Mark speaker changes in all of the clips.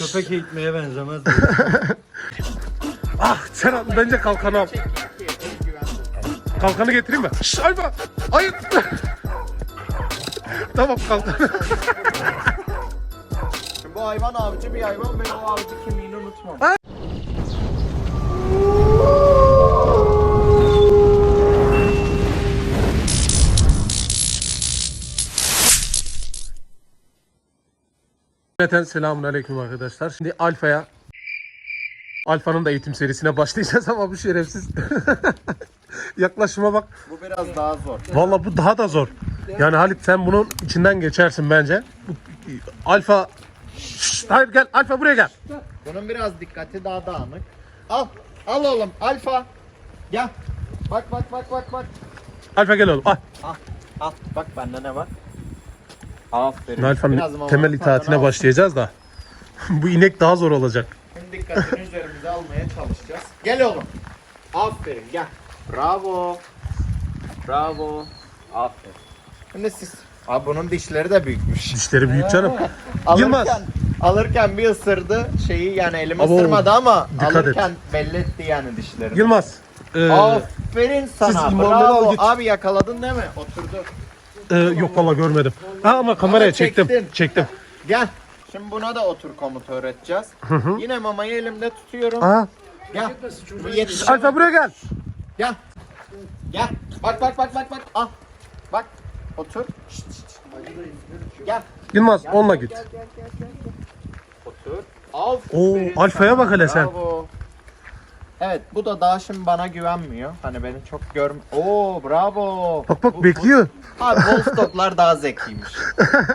Speaker 1: köpek eğitmeye benzemez.
Speaker 2: Ah Serhan bence kalkanı al. Kalkanı getireyim mi? Şşş Alfa. Hayır. tamam kalkan.
Speaker 3: Bu hayvan avcı bir hayvan ve o avcı kimliğini unutmam.
Speaker 2: Cümleten selamun aleyküm arkadaşlar. Şimdi Alfa'ya Alfa'nın da eğitim serisine başlayacağız ama bu şerefsiz yaklaşıma bak.
Speaker 3: Bu biraz daha zor.
Speaker 2: Vallahi bu daha da zor. Yani Halit sen bunun içinden geçersin bence. Bu, Alfa Şşt, hayır gel Alfa buraya gel.
Speaker 3: Bunun biraz dikkati daha dağınık. Al. Al oğlum. Alfa. Gel. Bak bak bak bak bak.
Speaker 2: Alfa gel oğlum. Al.
Speaker 3: Al. Al. Bak bende ne var? Aferin.
Speaker 2: Alfa'nın
Speaker 3: Biraz
Speaker 2: temel itaatine
Speaker 3: al.
Speaker 2: başlayacağız da. bu inek daha zor olacak.
Speaker 3: Şimdi dikkatini üzerimize almaya çalışacağız. Gel oğlum. Aferin gel. Bravo. Bravo. Aferin. Şimdi siz. Abi bunun dişleri de büyükmüş.
Speaker 2: Dişleri büyük canım.
Speaker 3: Alırken,
Speaker 2: Yılmaz.
Speaker 3: alırken bir ısırdı şeyi yani elimi
Speaker 2: Abo,
Speaker 3: ısırmadı ama
Speaker 2: dikkat et.
Speaker 3: alırken belli etti yani dişlerini.
Speaker 2: Yılmaz. e,
Speaker 3: Aferin sana.
Speaker 2: siz al
Speaker 3: Bravo.
Speaker 2: git.
Speaker 3: Abi yakaladın değil mi? Oturdu.
Speaker 2: E, yok valla görmedim. Ha ama kameraya çektim. Çektim.
Speaker 3: Gel. Şimdi buna da otur komutu öğreteceğiz. Yine mamayı elimde tutuyorum.
Speaker 2: Aha.
Speaker 3: Gel. Bu yetiş.
Speaker 2: Alfa buraya gel.
Speaker 3: Gel. Gel. Bak bak bak bak bak. Al. Bak. Otur. Şşt, şşt, şşt. Gel.
Speaker 2: Yılmaz onunla git.
Speaker 3: Otur. Aferin
Speaker 2: Oo, Alfa'ya bak hele sen.
Speaker 3: Bravo. Evet bu da daha şimdi bana güvenmiyor. Hani beni çok görm... Oo bravo.
Speaker 2: Bak bak
Speaker 3: Bu-
Speaker 2: bekliyor.
Speaker 3: Bu... Abi Wolfdog'lar daha zekiymiş.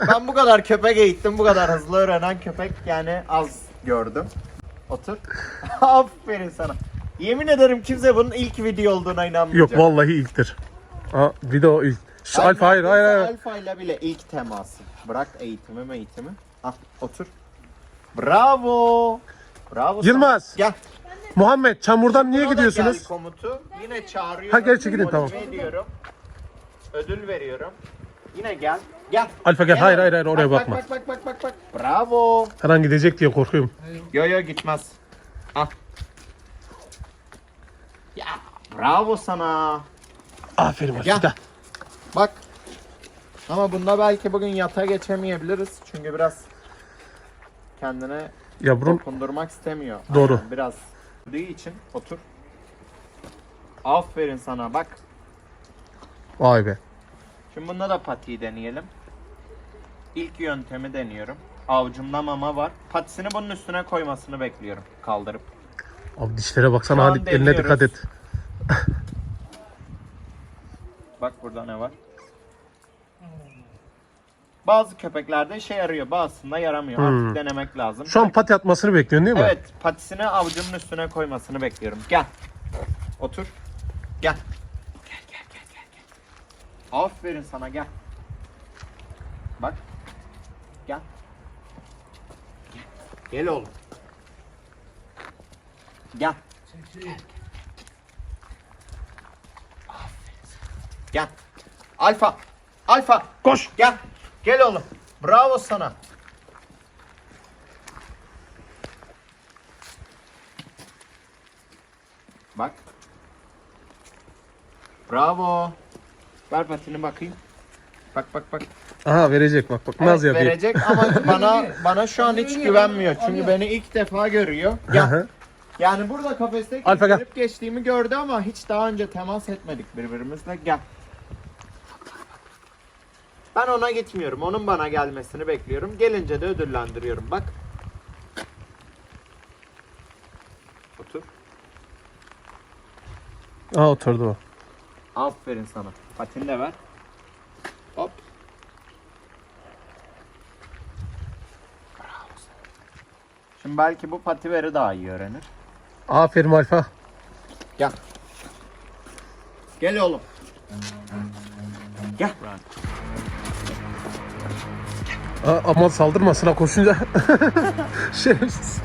Speaker 3: ben bu kadar köpek eğittim, bu kadar hızlı öğrenen köpek yani az gördüm. Otur. Aferin sana. Yemin ederim kimse bunun ilk video olduğuna inanmayacak.
Speaker 2: Yok vallahi ilktir. Ha, video ilk. Şş,
Speaker 3: Ben
Speaker 2: Alfa hayır hayır
Speaker 3: neredeyse
Speaker 2: hayır.
Speaker 3: Alfa ile bile ilk teması. Bırak eğitimi eğitimi. Ah otur. Bravo. Bravo. sana.
Speaker 2: Yılmaz.
Speaker 3: Gel.
Speaker 2: Muhammed çamurdan niye
Speaker 3: da
Speaker 2: gidiyorsunuz?
Speaker 3: Gel komutu. Yine çağırıyorum.
Speaker 2: Ha, gerçi gidin, tamam.
Speaker 3: motive ediyorum. Ödül veriyorum. Yine gel. Gel.
Speaker 2: Alfa gel. Hayır, hayır, hayır, oraya
Speaker 3: Bak,
Speaker 2: bakma.
Speaker 3: Bak bak bak bak bak. Bravo.
Speaker 2: Her an gidecek diye korkuyorum.
Speaker 3: Yo yo gitmez. Al. Ya bravo sana.
Speaker 2: Aferin
Speaker 3: Gel. Bak. Ama bunda belki bugün yata geçemeyebiliriz. Çünkü biraz kendine
Speaker 2: Ya bunun
Speaker 3: dokundurmak istemiyor.
Speaker 2: Doğru.
Speaker 3: Aynen, biraz için otur. Aferin sana bak.
Speaker 2: vay be.
Speaker 3: Şimdi bunda da patiyi deneyelim. İlk yöntemi deniyorum. Avucumda mama var. Patisini bunun üstüne koymasını bekliyorum. Kaldırıp.
Speaker 2: Abi dişlere baksana Halit eline
Speaker 3: deniyoruz.
Speaker 2: dikkat et.
Speaker 3: Bak burada ne var? Bazı köpeklerde işe yarıyor, bazısında yaramıyor.
Speaker 2: Hmm.
Speaker 3: Artık denemek lazım.
Speaker 2: Şu an pati atmasını bekliyorsun değil mi?
Speaker 3: Evet, patisini avucumun üstüne koymasını bekliyorum. Gel. Otur. Gel. Gel gel gel gel gel. Aferin sana gel. Bak. Gel. Gel. Gel oğlum. Gel. Gel. Aferin sana. Gel. Alfa. Alfa.
Speaker 2: Koş.
Speaker 3: Gel. Gel oğlum. Bravo sana. Bak. Bravo. Ver patini bakayım. Bak bak bak.
Speaker 2: Aha verecek bak bak
Speaker 3: Evet,
Speaker 2: naz yapıyor.
Speaker 3: verecek ama bana bana şu an hiç güvenmiyor. Çünkü beni ilk defa görüyor.
Speaker 2: Hı.
Speaker 3: Yani burada kafeste
Speaker 2: Alfa gel.
Speaker 3: geçtiğimi gördü ama hiç daha önce temas etmedik birbirimizle. Gel. Ben ona gitmiyorum. Onun bana gelmesini bekliyorum. Gelince de ödüllendiriyorum. Bak. Otur.
Speaker 2: Aa oturdu o.
Speaker 3: Aferin sana. Patini de ver. Hop. Bravo. Şimdi belki bu pativeri daha iyi öğrenir.
Speaker 2: Aferin Alfa.
Speaker 3: Gel. Gel oğlum. Gel.
Speaker 2: Aa, ama saldırmasına koşunca. Şerefsiz.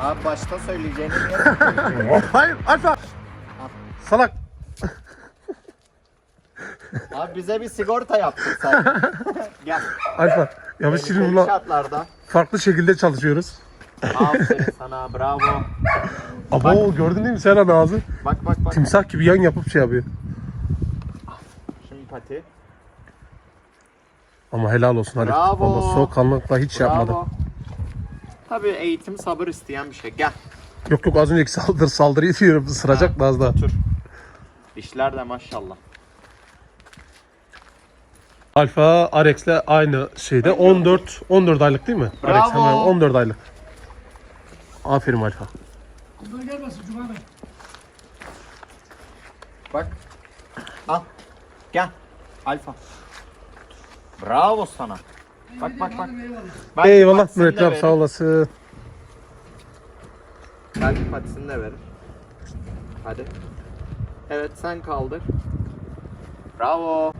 Speaker 3: Abi başta söyleyeceğini niye?
Speaker 2: Hayır Alfa. Salak.
Speaker 3: Abi bize bir sigorta yaptın sen. Gel.
Speaker 2: Alfa. Ya biz şimdi
Speaker 3: şartlarda.
Speaker 2: farklı şekilde çalışıyoruz.
Speaker 3: Aferin sana bravo.
Speaker 2: Abo gördün değil mi Serhan ağzı?
Speaker 3: Bak bak bak.
Speaker 2: Timsah gibi yan yapıp şey yapıyor.
Speaker 3: Şimdi pati.
Speaker 2: Ama helal olsun Halit.
Speaker 3: Bravo.
Speaker 2: Valla soğukkanlılıkla hiç şey yapmadı.
Speaker 3: Bravo. Tabii eğitim sabır isteyen bir şey. Gel
Speaker 2: Yok yok az önceki saldırı saldırıyı diyorum ısıracak da az daha.
Speaker 3: otur. İşler de maşallah.
Speaker 2: Alfa Arex'le aynı şeyde 14 14 aylık değil mi?
Speaker 3: Bravo.
Speaker 2: Arex hemen 14 aylık. Aferin Alfa.
Speaker 1: Bunlar gelmesin Cuma Bey.
Speaker 3: Bak. Al. Gel. Alfa. Bravo sana. Bak bak bak. Belki
Speaker 2: Eyvallah Mürettin abi sağ olasın.
Speaker 3: Belki patisini de verir. Hadi. Evet sen kaldır. Bravo.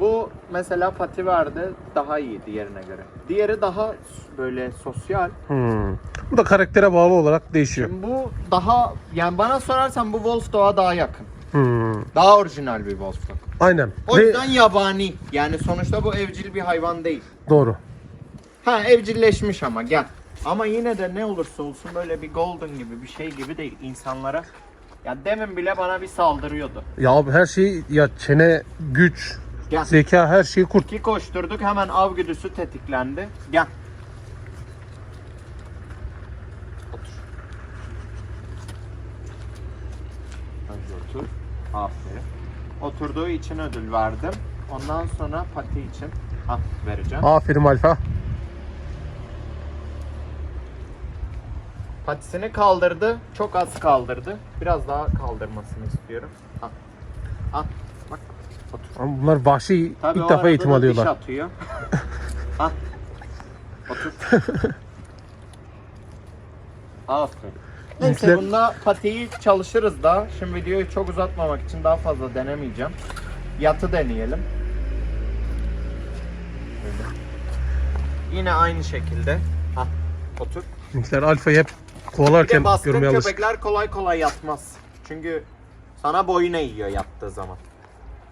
Speaker 3: Bu mesela pati verdi daha iyi diğerine göre. Diğeri daha böyle sosyal.
Speaker 2: Hmm. Bu da karaktere bağlı olarak değişiyor.
Speaker 3: Şimdi bu daha yani bana sorarsan bu Wolf Dog'a daha yakın.
Speaker 2: Hmm.
Speaker 3: Daha orijinal bir Wolf Dog.
Speaker 2: Aynen.
Speaker 3: O
Speaker 2: Ve-
Speaker 3: yüzden yabani. Yani sonuçta bu evcil bir hayvan değil.
Speaker 2: Doğru.
Speaker 3: Ha evcilleşmiş ama gel. Ama yine de ne olursa olsun böyle bir golden gibi bir şey gibi değil insanlara. Ya demin bile bana bir saldırıyordu.
Speaker 2: Ya abi her şey ya çene, güç,
Speaker 3: Gel.
Speaker 2: zeka her şeyi kurt.
Speaker 3: Ki koşturduk hemen av güdüsü tetiklendi. Gel. Otur. Önce otur. Aferin. Oturduğu için ödül verdim. Ondan sonra pati için ah vereceğim.
Speaker 2: Aferin Alfa.
Speaker 3: Patisini kaldırdı. Çok az kaldırdı. Biraz daha kaldırmasını istiyorum. Al. Al. Bak. Otur.
Speaker 2: Ama bunlar vahşi
Speaker 3: Tabii
Speaker 2: ilk defa eğitim alıyorlar.
Speaker 3: Diş atıyor. Al. Otur. Aferin. Neyse
Speaker 2: İlkler-
Speaker 3: bunda patiyi çalışırız da. Şimdi videoyu çok uzatmamak için daha fazla denemeyeceğim. Yatı deneyelim. Böyle. Yine aynı şekilde. Al. Otur.
Speaker 2: Bizimkiler Alfa'yı hep
Speaker 3: Bir
Speaker 2: kovalarken
Speaker 3: de baskın
Speaker 2: görmeye alışık.
Speaker 3: köpekler kolay kolay yatmaz. Çünkü sana boyun eğiyor yattığı zaman.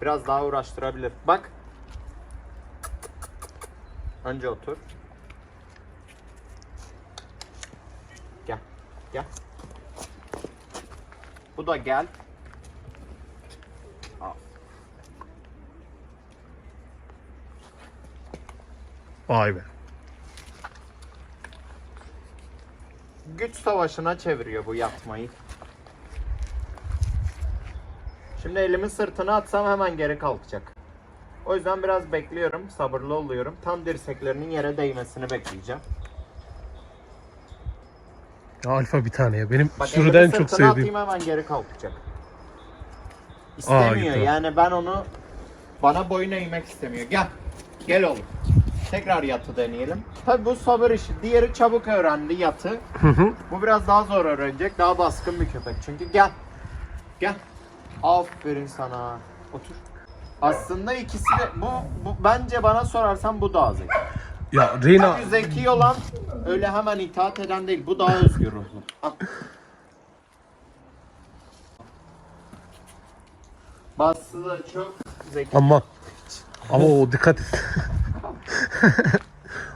Speaker 3: Biraz daha uğraştırabilir. Bak. Önce otur. Gel. Gel. Bu da gel. Al.
Speaker 2: Vay be.
Speaker 3: güç savaşına çeviriyor bu yatmayı. Şimdi elimi sırtına atsam hemen geri kalkacak. O yüzden biraz bekliyorum, sabırlı oluyorum. Tam dirseklerinin yere değmesini bekleyeceğim.
Speaker 2: Alfa bir tane ya. Benim
Speaker 3: Bak
Speaker 2: sürüden çok sevdiğim.
Speaker 3: atayım hemen geri kalkacak. İstemiyor
Speaker 2: gitti.
Speaker 3: yani ben onu bana boyun eğmek istemiyor. Gel. Gel oğlum. Tekrar yatı deneyelim. Tabi bu sabır işi. Diğeri çabuk öğrendi yatı.
Speaker 2: Hı hı.
Speaker 3: Bu biraz daha zor öğrenecek. Daha baskın bir köpek. Çünkü gel. Gel. Aferin sana. Otur. Aslında ikisi de bu, bu bence bana sorarsan bu daha zeki.
Speaker 2: Ya Reyna
Speaker 3: Çünkü zeki olan öyle hemen itaat eden değil. Bu daha özgür ruhlu. Al. Çok zeki.
Speaker 2: ama ama o dikkat et.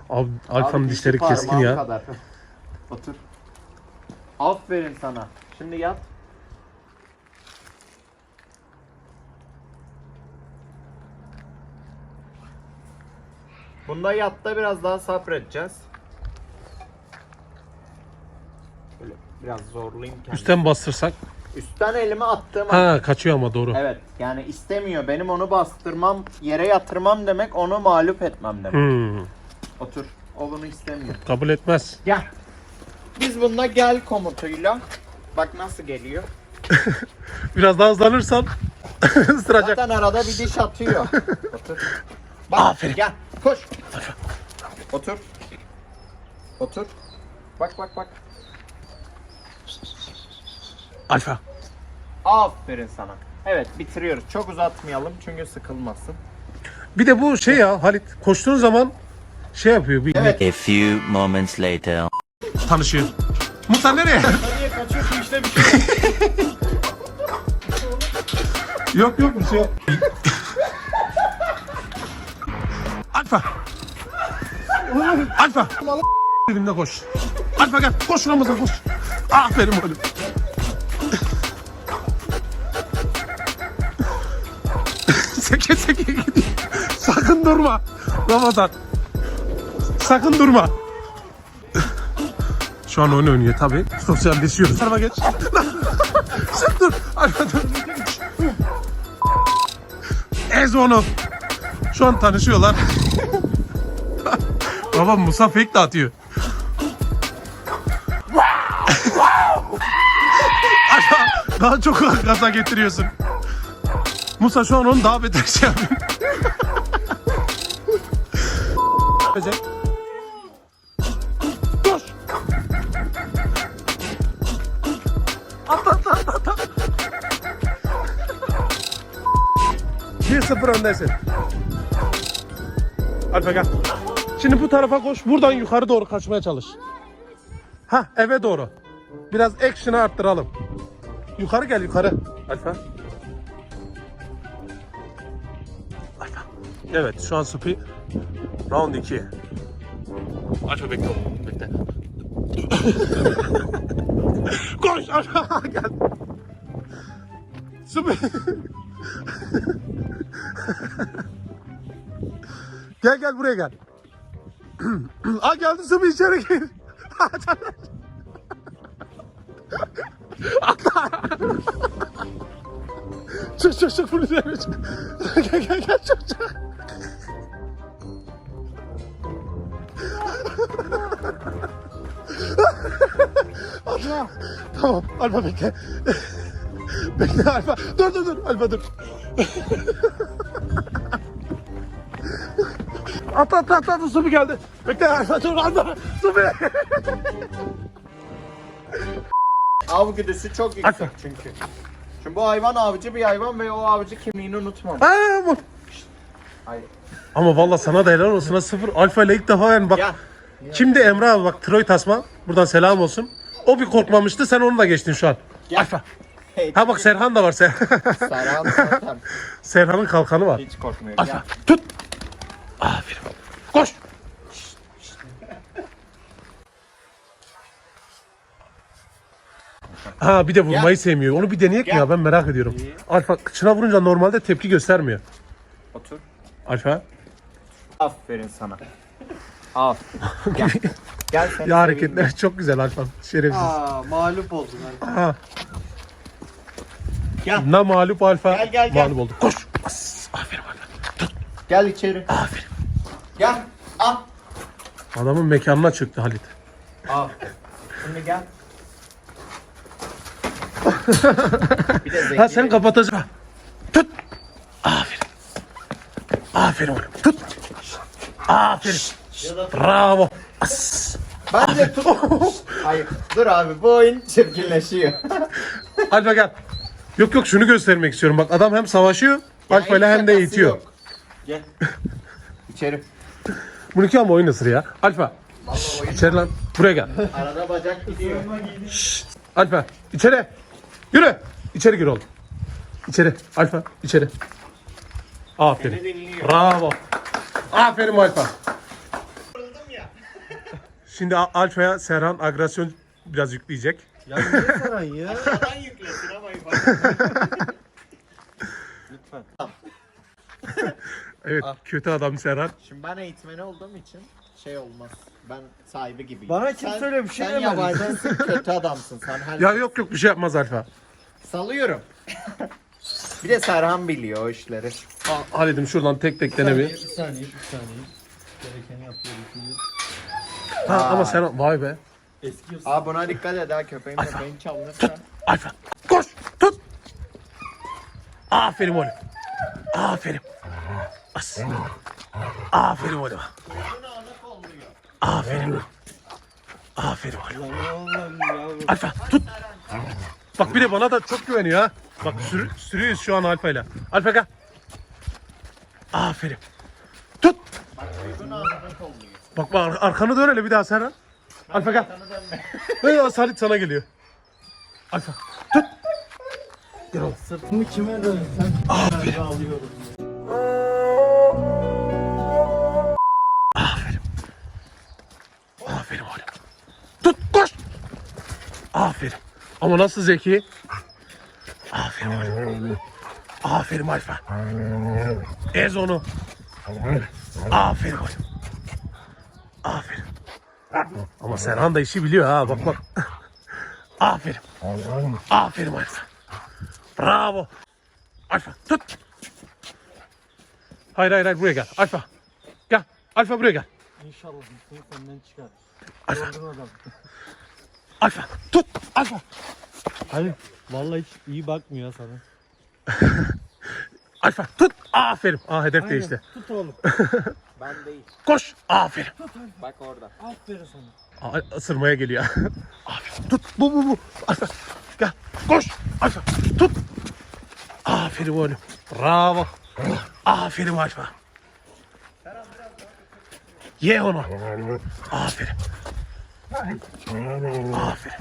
Speaker 2: Abi Alfa'nın dişleri keskin ya.
Speaker 3: Otur. Aferin sana. Şimdi yat. Bunda yatta biraz daha sabredeceğiz. Böyle biraz zorlayayım kendimi.
Speaker 2: Üstten bastırsak.
Speaker 3: Üstten elimi attığım
Speaker 2: Ha kaçıyor ama doğru.
Speaker 3: Evet yani istemiyor. Benim onu bastırmam, yere yatırmam demek onu mağlup etmem demek.
Speaker 2: Hmm,
Speaker 3: Otur. O bunu istemiyor.
Speaker 2: kabul etmez.
Speaker 3: Gel. Biz bunda gel komutuyla bak nasıl geliyor.
Speaker 2: Biraz daha hızlanırsan ısıracak.
Speaker 3: Zaten arada bir diş atıyor. Otur. Bak
Speaker 2: Aferin.
Speaker 3: gel koş. Otur. Otur. Bak bak bak.
Speaker 2: Alfa.
Speaker 3: Aferin sana. Evet bitiriyoruz. Çok uzatmayalım çünkü sıkılmasın.
Speaker 2: Bir de bu şey ya Halit koştuğun zaman şey yapıyor bir
Speaker 3: Evet.
Speaker 4: A few moments later.
Speaker 2: tanışıyor. Musa nereye?
Speaker 3: Niye kaçıyorsun işte bir şey.
Speaker 2: yok yok bir şey yok. Alfa. Alfa. Elimde koş. Alfa gel. Koş Ramazan koş. Aferin oğlum. seke seke gidiyor. Sakın durma. Ramazan. Sakın durma. Şu an oyun oynuyor tabii. Sosyalleşiyoruz. Tarafa geç. Sen dur. Alfa dur. Ez onu. Şu an tanışıyorlar. Baba Musa fake de atıyor. Alfa, daha çok gaza getiriyorsun. Musa şu an onu daha beter şey yapıyor. Yapacak. Koş. Atla atla atla atla. 1-0 öndesin. Alfa gel. Şimdi bu tarafa koş. Buradan yukarı doğru kaçmaya çalış. Ha eve doğru. Biraz action'ı arttıralım. Yukarı gel yukarı. Alfa. Alfa. Evet şu an Supi round 2. Alfa bekle bekle. Koş Alfa gel. Supi. Gel gel buraya gel. Aa geldi Supi içeri gir. Çık çık çık bunu üzerine çık. gel gel gel çık çık. Allah. Tamam Alfa bekle. bekle Alfa. Dur dur dur Alfa dur. Atla atla atla atla Subi geldi. Bekle dur Alfa. Subi.
Speaker 3: Av güdüsü çok yüksek
Speaker 2: Alfa.
Speaker 3: çünkü. Şimdi bu hayvan avcı bir hayvan ve o avcı kimliğini unutmam.
Speaker 2: Aa, bu.
Speaker 3: Hayır.
Speaker 2: Ama valla sana da helal olsun. ha, Sıfır Alfa ile ilk defa yani bak.
Speaker 3: Gel.
Speaker 2: Kimdi Emre abi bak Troy tasma. Buradan selam olsun. O bir korkmamıştı sen onu da geçtin şu an.
Speaker 3: Gel.
Speaker 2: Alfa.
Speaker 3: Hey,
Speaker 2: Ha bak Serhan da var. Ser
Speaker 3: Serhan zaten
Speaker 2: Serhan'ın kalkanı var.
Speaker 3: hiç korkmuyor. Gel.
Speaker 2: Tut. Aferin. Koş. Ha bir de vurmayı
Speaker 3: Gel.
Speaker 2: sevmiyor. Onu bir deneyek mi ya ben merak ediyorum.
Speaker 3: İyi.
Speaker 2: Alfa kıçına vurunca normalde tepki göstermiyor.
Speaker 3: Otur.
Speaker 2: Alfa.
Speaker 3: Aferin sana. Aferin. Gel. Gel seni
Speaker 2: Ya hareketler çok güzel Alfa. Şerefsiz.
Speaker 1: Aa mağlup oldun.
Speaker 2: Ha.
Speaker 3: Gel.
Speaker 2: Na mağlup Alfa.
Speaker 3: Gel, gel, gel.
Speaker 2: Mağlup oldu. Koş. As. Aferin Alfa.
Speaker 3: Gel içeri.
Speaker 2: Aferin.
Speaker 3: Gel. Al.
Speaker 2: Adamın mekanına çıktı Halit.
Speaker 3: Aferin. Şimdi gel. bir de zeki.
Speaker 2: Ha sen kapatacaksın. Tut. Aferin. Aferin oğlum. Tut. Aferin. Bravo. As.
Speaker 3: Ben de tut. Hayır. Dur abi bu oyun çirkinleşiyor.
Speaker 2: Alfa gel. Yok yok şunu göstermek istiyorum. Bak adam hem savaşıyor Alfa ile hem de eğitiyor.
Speaker 3: yok. Gel. İçeri.
Speaker 2: Bununki ama oyun ısırı ya. Alfa. İçeri lan. Buraya gel.
Speaker 3: Arada bacak gidiyor.
Speaker 2: Alfa. içeri. Yürü. İçeri gir oğlum. İçeri. Alfa. içeri. Aferin. Bravo. Aferin Alfa. Şimdi A- Alfa'ya Serhan agresyon biraz yükleyecek.
Speaker 1: Ya niye Serhan ya?
Speaker 3: Alan yüklesin ama bak.
Speaker 2: Evet kötü adam Serhan.
Speaker 3: Şimdi ben eğitmeni olduğum için şey olmaz. Ben sahibi gibiyim.
Speaker 1: Bana kimse öyle bir şey
Speaker 3: Sen
Speaker 1: demedi.
Speaker 3: yabancısın, kötü adamsın. Sen her
Speaker 2: Ya yok yok bir şey yapmaz Alfa.
Speaker 3: salıyorum. bir de Serhan biliyor o işleri.
Speaker 2: Halid'im şuradan tek tek dene
Speaker 1: Bir
Speaker 2: bir.
Speaker 1: saniye, bir saniye. Gerekeni yapıyorum şimdi.
Speaker 2: Ha, ama Serhan vay be.
Speaker 1: Eski
Speaker 3: Aa buna dikkat et ha köpeğin köpeğin çalınırsa.
Speaker 2: Alfa koş tut. Aferin oğlum. Aferin. As. Aferin oğlum. Aferin. Aferin oğlum. Alfa tut. Bak bir de bana da çok güveniyor ha. Bak sürü, sürüyoruz şu an Alfa ile. Alfa gel. Aferin. Tut. Bak bak ar- arkanı dön hele bir daha Serhan. Alfa gel. Hey, Salit sana geliyor. Alfa tut. Gel oğlum.
Speaker 1: Sırtımı kime dön? Sen Aferin. alıyorum.
Speaker 2: Ama nasıl zeki? Aferin oğlum. Aferin Alfa. Ez onu. Aferin oğlum. Aferin. Ama Serhan da işi biliyor ha bak bak. Aferin. Aferin Alfa. Bravo. Alfa tut. Hayır hayır hayır buraya gel. Alfa. Gel. Alfa buraya gel.
Speaker 1: İnşallah Hüseyin senden çıkar.
Speaker 2: Alfa. Alfa. Tut. Alfa.
Speaker 1: Hayır. Vallahi hiç iyi bakmıyor sana.
Speaker 2: Alfa. Tut. Aferin. Aa hedef değişti.
Speaker 1: Tut oğlum.
Speaker 3: Ben değil.
Speaker 2: Koş. Aferin.
Speaker 3: Bak orada.
Speaker 1: Aferin sana.
Speaker 2: Aa, ısırmaya geliyor. Aferin. Tut. Bu bu bu. Alfa. Gel. Koş. Alfa. Tut. Aferin oğlum. Bravo. Aferin Alfa. Ye onu. Aferin. Aferin. Aferin.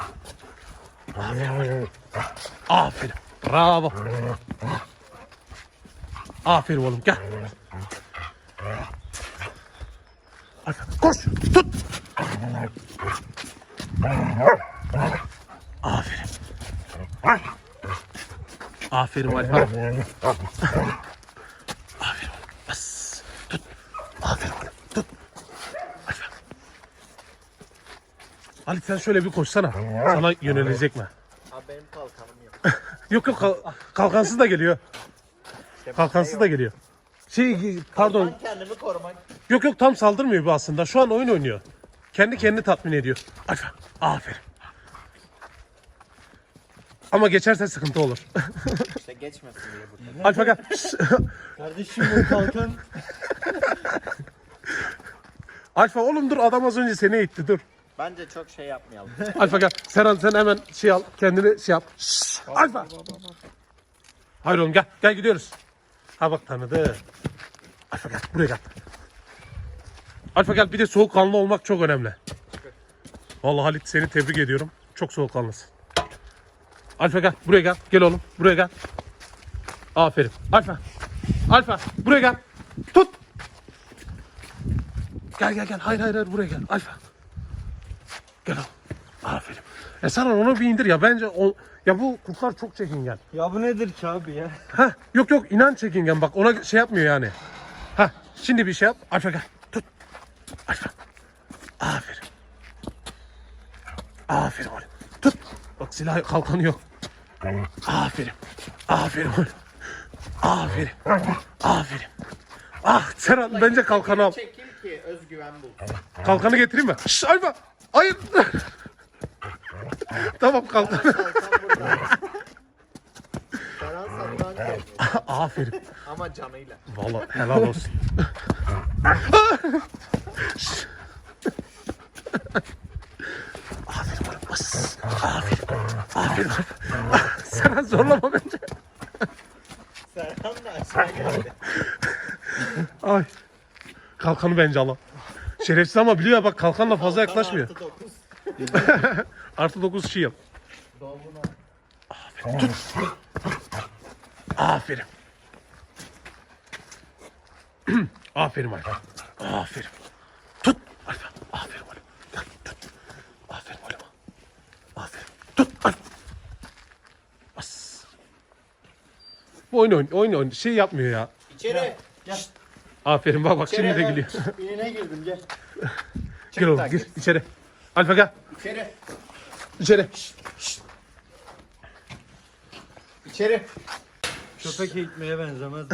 Speaker 2: Aferin. Bravo. Aferin oğlum gel. Alfa. Koş. Tut. Aferin. Aferin Alfa. Aferin oğlum. Bas. Tut. Aferin oğlum. Tut. Alfa. Ali sen şöyle bir koşsana. Sana yönelecek mi?
Speaker 3: Abi benim kalkanım yok.
Speaker 2: Yok yok kal- kalkansız da geliyor. Kalkansız da geliyor. Şey pardon.
Speaker 3: Ben kendimi korumak.
Speaker 2: Yok yok tam saldırmıyor bu aslında. Şu an oyun oynuyor. Kendi kendini tatmin ediyor. Alfa. Aferin. Ama geçerse sıkıntı olur.
Speaker 3: İşte geçmesin diye burada.
Speaker 2: Alfa gel.
Speaker 1: Kardeşim bu kalkan.
Speaker 2: Alfa oğlum dur adam az önce seni itti dur.
Speaker 3: Bence çok şey yapmayalım.
Speaker 2: Alfa gel. Serhan sen hemen şey al. Kendini şey yap. Şşş, Alfa. Hayır oğlum gel. Gel gidiyoruz. Ha bak tanıdı. Alfa gel. Buraya gel. Alfa gel. Bir de soğukkanlı olmak çok önemli. Vallahi Halit seni tebrik ediyorum. Çok soğukkanlısın. Alfa gel. Buraya gel. Gel oğlum. Buraya gel. Aferin. Alfa. Alfa. Buraya gel. Tut. Gel gel gel. Hayır hayır hayır. Buraya gel. Alfa. Gel oğlum. Aferin. E sana onu bir indir ya. Bence o... Ya bu kurtlar çok çekingen.
Speaker 1: Ya bu nedir ki abi ya?
Speaker 2: Heh, yok yok inan çekingen bak ona şey yapmıyor yani. Ha şimdi bir şey yap. Alfa gel. Tut. Alfa. Aferin. Aferin oğlum. Tut. Bak silah kalkanı yok. Aferin. Aferin oğlum. Aferin. Aferin. Ah Serhan bence kalkanı al.
Speaker 3: Çekil ki özgüven bul.
Speaker 2: Kalkanı getireyim mi? Şşş Alfa. Hayır. tamam
Speaker 3: burada. Serhan satranç oynuyor.
Speaker 2: Aferin.
Speaker 3: Ama canıyla.
Speaker 2: Vallahi helal olsun. Aferin bana. Bas. Aferin. Aferin. Sen zorlama bence.
Speaker 3: Serhan da aşağı geldi.
Speaker 2: Ay. Kalkanı bence al. Şerefsiz ama biliyor ya bak kalkanla fazla yaklaşmıyor.
Speaker 3: Artı dokuz.
Speaker 2: Artı 9 şey yap.
Speaker 3: Doğumuna.
Speaker 2: Aferin. Aferin Alfa. Aferin. Tut Alfa. Aferin oğlum. Gel tut. Aferin oğlum. Aferin. Tut Alfa. Bas. Bu oyun oyun oyun oyun şey yapmıyor ya.
Speaker 3: İçeri.
Speaker 2: Aferin bak bak
Speaker 3: İçeri
Speaker 2: şimdi de geliyor.
Speaker 1: Birine girdim gel.
Speaker 2: gel oğlum gir içeri. Alfa gel.
Speaker 3: İçeri.
Speaker 2: İçeri.
Speaker 3: İçeri.
Speaker 1: Köpek eğitmeye benzemez.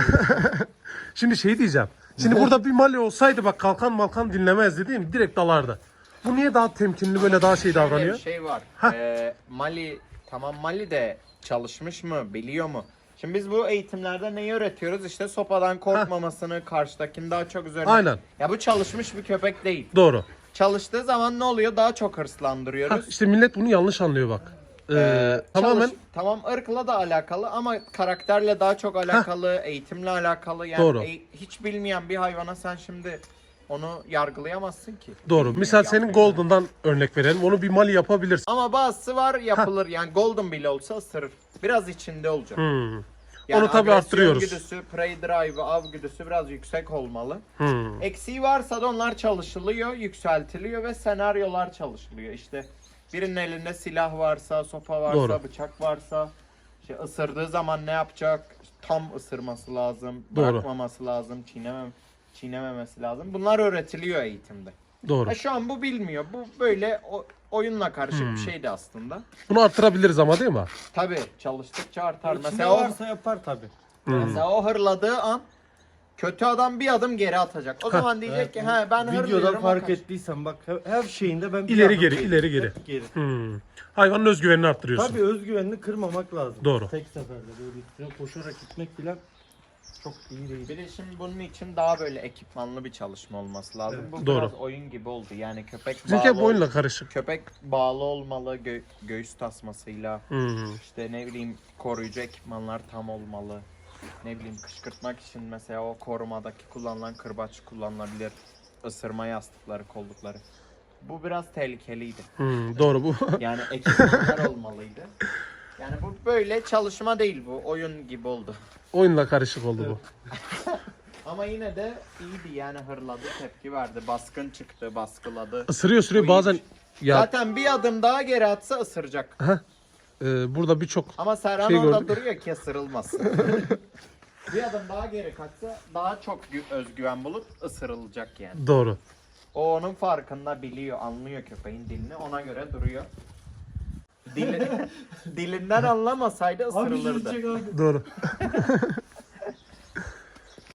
Speaker 2: Şimdi şey diyeceğim. Şimdi burada bir Mali olsaydı bak kalkan malkan dinlemezdi değil mi? Direkt dalardı. Bu niye daha temkinli böyle daha şey davranıyor?
Speaker 3: bir şey var.
Speaker 2: Hah.
Speaker 3: Ee, Mali tamam Mali de çalışmış mı biliyor mu? Şimdi biz bu eğitimlerde neyi öğretiyoruz? İşte sopadan korkmamasını, karşıdakini daha çok üzerine.
Speaker 2: Aynen.
Speaker 3: Ya bu çalışmış bir köpek değil.
Speaker 2: Doğru.
Speaker 3: Çalıştığı zaman ne oluyor? Daha çok
Speaker 2: Ha,
Speaker 3: hırslandırıyoruz.
Speaker 2: işte millet bunu yanlış anlıyor bak. Ee,
Speaker 3: Ee,
Speaker 2: tamamen
Speaker 3: çalış- tamam ırkla da alakalı ama karakterle daha çok alakalı, eğitimle alakalı. Yani
Speaker 2: Doğru.
Speaker 3: e- hiç bilmeyen bir hayvana sen şimdi onu yargılayamazsın ki.
Speaker 2: doğru. Misal senin Golden'dan örnek verelim. Onu bir Mali yapabilirsin.
Speaker 3: Ama bazısı var yapılır. Yani golden bile olsa ısırır. Biraz içinde olacak.
Speaker 2: Hmm.
Speaker 3: Yani
Speaker 2: Onu tabii
Speaker 3: agresyon
Speaker 2: arttırıyoruz.
Speaker 3: güdüsü, prey drive'ı, av güdüsü biraz yüksek olmalı.
Speaker 2: Hmm.
Speaker 3: Eksiği varsa da onlar çalışılıyor, yükseltiliyor ve senaryolar çalışılıyor. İşte Birinin elinde silah varsa, sopa varsa,
Speaker 2: Doğru.
Speaker 3: bıçak varsa şey ısırdığı zaman ne yapacak? Tam ısırması lazım,
Speaker 2: Doğru.
Speaker 3: bırakmaması lazım, çiğnemem çiğnememesi lazım. Bunlar öğretiliyor eğitimde.
Speaker 2: Doğru.
Speaker 3: Ha, şu an bu bilmiyor. Bu böyle o- oyunla karışık
Speaker 2: Hmm.
Speaker 3: bir şeydi aslında.
Speaker 2: Bunu arttırabiliriz ama değil mi?
Speaker 3: Tabii çalıştıkça artar. Mesela o,
Speaker 1: varsa yapar tabi.
Speaker 2: Hmm.
Speaker 3: mesela o hırladığı an kötü adam bir adım geri atacak. O zaman diyecek ki he ben
Speaker 1: Videodan
Speaker 3: hırlıyorum.
Speaker 1: fark
Speaker 3: o kaç-
Speaker 1: ettiysen bak her, her şeyinde ben bir
Speaker 2: İleri geri,
Speaker 1: geri-
Speaker 2: ileri geri.
Speaker 1: hep geri.
Speaker 2: Hmm. Hayvanın özgüvenini arttırıyorsun.
Speaker 1: Tabii özgüvenini kırmamak lazım.
Speaker 2: Doğru.
Speaker 1: Tek seferde böyle üstüne koşarak gitmek filan çok iyi değil.
Speaker 3: Bir de şimdi bunun için daha böyle ekipmanlı bir çalışma olması lazım. Bu
Speaker 2: Doğru.
Speaker 3: biraz oyun gibi oldu. Yani köpek
Speaker 2: Bizimki
Speaker 3: bağlı,
Speaker 2: hep oyunla karışık.
Speaker 3: köpek bağlı olmalı gö- göğüs tasmasıyla.
Speaker 2: Hmm.
Speaker 3: İşte ne bileyim koruyucu ekipmanlar tam olmalı. Ne bileyim kışkırtmak için mesela o korumadaki kullanılan kırbaç kullanılabilir. Isırma yastıkları, kollukları. Bu biraz tehlikeliydi.
Speaker 2: Hmm. Doğru bu.
Speaker 3: Yani ekipmanlar olmalıydı. Yani bu böyle çalışma değil bu. Oyun gibi oldu.
Speaker 2: oyunla karışık oldu bu.
Speaker 3: Ama yine de iyiydi yani hırladı, tepki verdi. Baskın çıktı, baskıladı.
Speaker 2: Isırıyor sürüyor
Speaker 3: Bu
Speaker 2: bazen.
Speaker 3: iyiymiş.
Speaker 2: Ya
Speaker 3: Zaten bir adım daha geri atsa ısıracak.
Speaker 2: e, burada birçok
Speaker 3: Ama Serhan
Speaker 2: Şey
Speaker 3: orada
Speaker 2: gördüm.
Speaker 3: duruyor ki ısırılmasın. bir adım daha geri kaçsa daha çok gü- özgüven bulup ısırılacak yani.
Speaker 2: doğru.
Speaker 3: O onun farkında biliyor, anlıyor köpeğin dilini. Ona göre duruyor. Dili, dilinden anlamasaydı ısırılırdı.
Speaker 1: abi.
Speaker 2: Doğru.